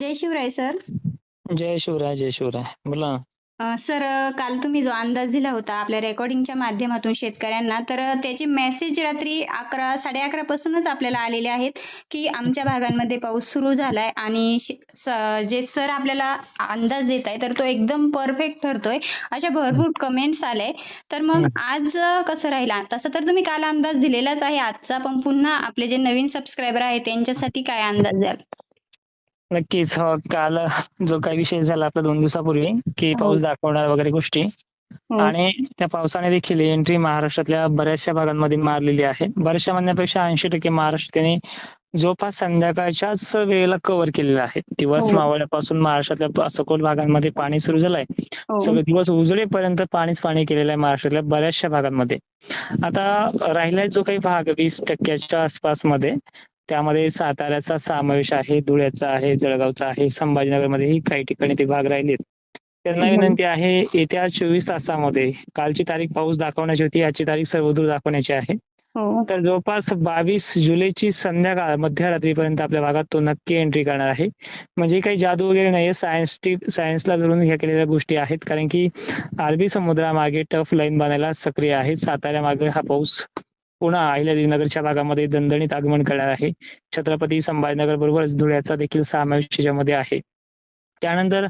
जय Shivray sir. जय शिवराय जय शिवराय. बोला. सर काल तुम्ही जो अंदाज दिला होता आपल्या रेकॉर्डिंगच्या माध्यमातून शेतकऱ्यांना तर त्याचे मेसेज रात्री अकरा साडे अकरा पासूनच आपल्याला आलेले आहेत की आमच्या भागांमध्ये पाऊस सुरू झालाय आणि जे सर आपल्याला अंदाज देत आहे तर तो एकदम परफेक्ट ठरतोय. अशा भरपूर कमेंट्स आले तर मग आज कसं राहिला? तसं तर तुम्ही काल अंदाज दिलेलाच आहे. आजचा पण पुन्हा आपले जे नवीन सबस्क्रायबर आहेत त्यांच्यासाठी काय अंदाज द्याल? नक्कीच हो, काल जो काही विषय झाला आपला दोन दिवसापूर्वी की हो. पाऊस दाखवणार वगैरे गोष्टी हो. आणि त्या पावसाने देखील एंट्री महाराष्ट्रातल्या बऱ्याचशा भागांमध्ये मारलेली आहे बऱ्याचशा म्हणण्यापेक्षा ऐंशी टक्के महाराष्ट्राने जवळपास संध्याकाळच्याच वेळेला कव्हर केलेला आहे दिवस हो. मावळ्यापासून महाराष्ट्रातल्या सखोल भागांमध्ये पाणी सुरू झालंय हो. सगळे दिवस उजळेपर्यंत पाणीच पाणी केलेलं आहे महाराष्ट्रातल्या बऱ्याचशा भागांमध्ये आता राहिलाय जो काही भाग वीस टक्क्याच्या आसपासमध्ये त्यामध्ये साताऱ्याचा समावेश आहे धुळ्याचा आहे जळगावचा आहे संभाजीनगरमध्येही काही ठिकाणी ते भाग राहिलेत. त्यांना. विनंती आहे येत्या चोवीस तासामध्ये कालची तारीख पाऊस दाखवण्याची होती आजची तारीख सर्वदूर दाखवण्याची आहे. हो. तर जवळपास बावीस जुलैची संध्याकाळ मध्यरात्रीपर्यंत आपल्या भागात तो नक्की एंट्री करणार आहे. म्हणजे काही जादू वगैरे नाहीये सायन्स सायन्सला धरून ह्या केलेल्या गोष्टी आहेत. कारण की अरबी समुद्रामागे टफ लाईन बनायला सक्रिय आहे. साताऱ्यामागे हा पाऊस पुन्हा अहिल्यादेवीनगरच्या भागामध्ये दणदणीत आगमन करणार आहे. छत्रपती संभाजीनगर बरोबरच धुळ्याचा देखील समावेश त्याच्यामध्ये आहे. त्यानंतर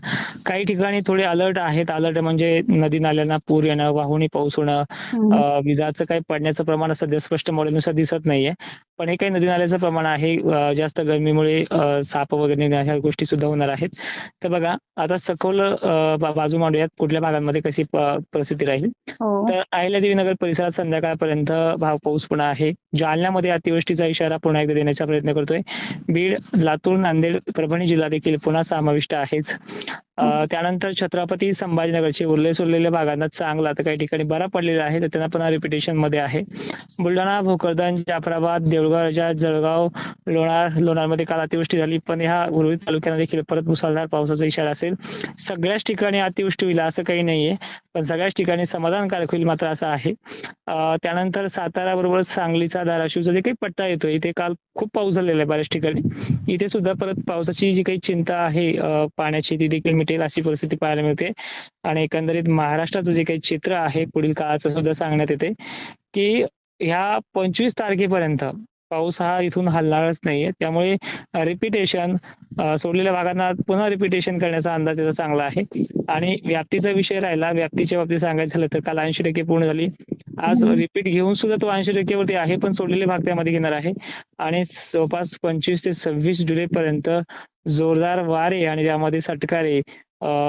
काही ठिकाणी थोडे अलर्ट आहेत. अलर्ट म्हणजे नदी नाल्यांना पूर येणं वाहुणी पाऊस होणं विजाचं काही पडण्याचं प्रमाण सध्या स्पष्ट मॉडेलनुसार दिसत नाहीये. पण हे काही नदी नाल्याचं प्रमाण आहे जास्त गरमीमुळे साप वगैरे ह्या गोष्टी सुद्धा होणार आहेत. तर बघा आता सखोल बाजू मांडूयात कुठल्या भागांमध्ये कशी परिस्थिती राहील. हो. तर अहिल्यादेवीनगर परिसरात संध्याकाळपर्यंत भाव पाऊस पुन्हा आहे. जालन्यामध्ये अतिवृष्टीचा इशारा पुन्हा एकदा देण्याचा प्रयत्न करतोय. बीड लातूर नांदेड परभणी जिल्हा देखील पुन्हा समाविष्ट आहेच. त्यानंतर छत्रपती संभाजीनगरचे उरले सुरलेल्या भागांना चांगला तर काही ठिकाणी बरा पडलेला आहे तर त्यांना पुन्हा रिपिटेशनमध्ये आहे. बुलढाणा भोकरदन जाफराबाद देऊळगाव जळगाव लोणार लोणारमध्ये काल अतिवृष्टी झाली पण ह्या उर्वरित तालुक्यांना देखील परत मुसळधार पावसाचा इशारा असेल. सगळ्याच ठिकाणी अतिवृष्टी होईल असं काही नाहीये. पण सगळ्याच ठिकाणी समाधानकारक होईल मात्र असं आहे. त्यानंतर सातारा बरोबर सांगलीचा धाराशिवचा जे काही पट्टा येतोय इथे काल खूप पाऊस झालेला आहे बऱ्याच ठिकाणी. इथे सुद्धा परत पावसाची जी काही चिंता आहे पाण्याची ती देखील मिटेल अशी परिस्थिती पाहायला मिळते. आणि एकंदरीत महाराष्ट्राचं जे काही चित्र आहे पुढील काळाचं सुद्धा सांगण्यात येते की ह्या पंचवीस तारखेपर्यंत पाऊस हा इथून हलणारच नाहीये. त्यामुळे रिपिटेशन सोडलेल्या भागांना पुन्हा रिपिटेशन करण्याचा अंदाज त्याचा चांगला आहे. आणि व्याप्तीचा विषय राहिला. व्याप्तीच्या बाबतीत सांगायचं झालं तर काल ऐंशी टक्के पूर्ण झाली. आज. रिपीट घेऊन सुद्धा तो ऐंशी टक्केवरती आहे पण सोडलेले भाग त्यामध्ये घेणार आहे. आणि जवळपास पंचवीस ते सव्वीस जुलै पर्यंत जोरदार वारे आणि त्यामध्ये सटकारे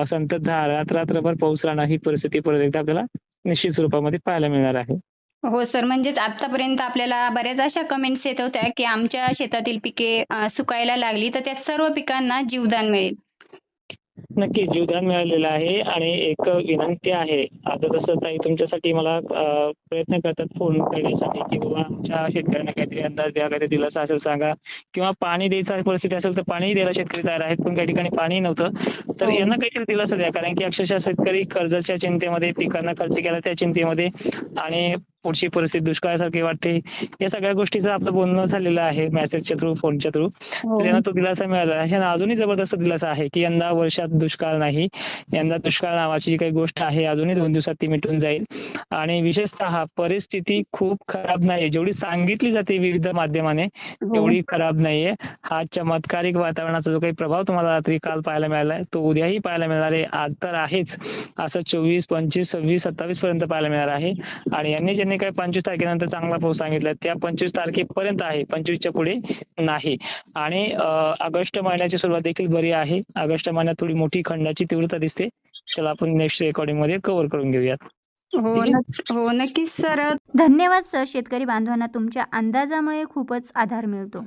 संततधार रात्रभर पाऊस राहणं ही परिस्थिती परत एकदा आपल्याला निश्चित स्वरूपामध्ये पाहायला मिळणार आहे. हो सर. म्हणजेच आतापर्यंत आपल्याला बऱ्याच अशा कमेंट्स येत होत्या की आमच्या शेतातील पिके सुकायला लागली तर त्या सर्व पिकांना जीवदान मिळेल. नक्की जीवदान मिळालेलं आहे आणि एक विनंती आहे. आता जसं ताई तुमच्यासाठी मला प्रयत्न करतात फोन करण्यासाठी की बाबा आमच्या शेतकऱ्यांना काहीतरी अंदाज द्या काहीतरी दिलासा असेल सांगा. किंवा पाणी द्यायचा परिस्थिती असेल तर पाणी द्यायला शेतकरी तयार आहेत पण काही ठिकाणी पाणी नव्हतं. तर हो. यांना काहीतरी दिलासा द्या कारण की अक्षरशः शेतकरी कर्जाच्या चिंतेमध्ये पिकांना खर्च केला त्या चिंतेमध्ये. आणि पुढची परिस्थिती दुष्काळासारखी वाटते. या सगळ्या गोष्टीचं आपलं बोलणं झालेलं आहे मेसेजच्या थ्रू फोनच्या थ्रू त्यांना तो दिलासा मिळाला. आहे आणि अजूनही जबरदस्त दिलासा आहे की यंदा वर्षात दुष्काळ नाही. यंदा दुष्काळ नावाची जी काही गोष्ट आहे अजूनही दोन दिवसात ती मिटून जाईल. आणि विशेषतः परिस्थिती खूप खराब नाही जेवढी सांगितली जाते विविध माध्यमाने हो. तेवढी खराब नाहीये. हा चमत्कारिक वातावरणाचा जो काही प्रभाव तुम्हाला रात्री काल पाहायला मिळालाय तो उद्याही पाहायला मिळणार आहे. आज तर आहेच. असं चोवीस पंचवीस सव्वीस सत्तावीस पर्यंत पाहायला मिळणार आहे. आणि यांनी ज्यांनी काही पंचवीस तारखेनंतर चांगला पाऊस सांगितला. त्या पंचवीस तारखेपर्यंत आहे. पंचवीसच्या पुढे नाही. आणि ऑगस्ट महिन्याची सुरुवात देखील बरी आहे. ऑगस्ट महिन्यात थोडी मोठी खंडाची तीव्रता दिसते. त्याला आपण नेक्स्ट रेकॉर्डिंगमध्ये कव्हर करून घेऊयात. हो हो नक्कीच सर. धन्यवाद सर. शेतकरी बांधवांना तुमच्या अंदाजामुळे खूपच आधार मिळतो.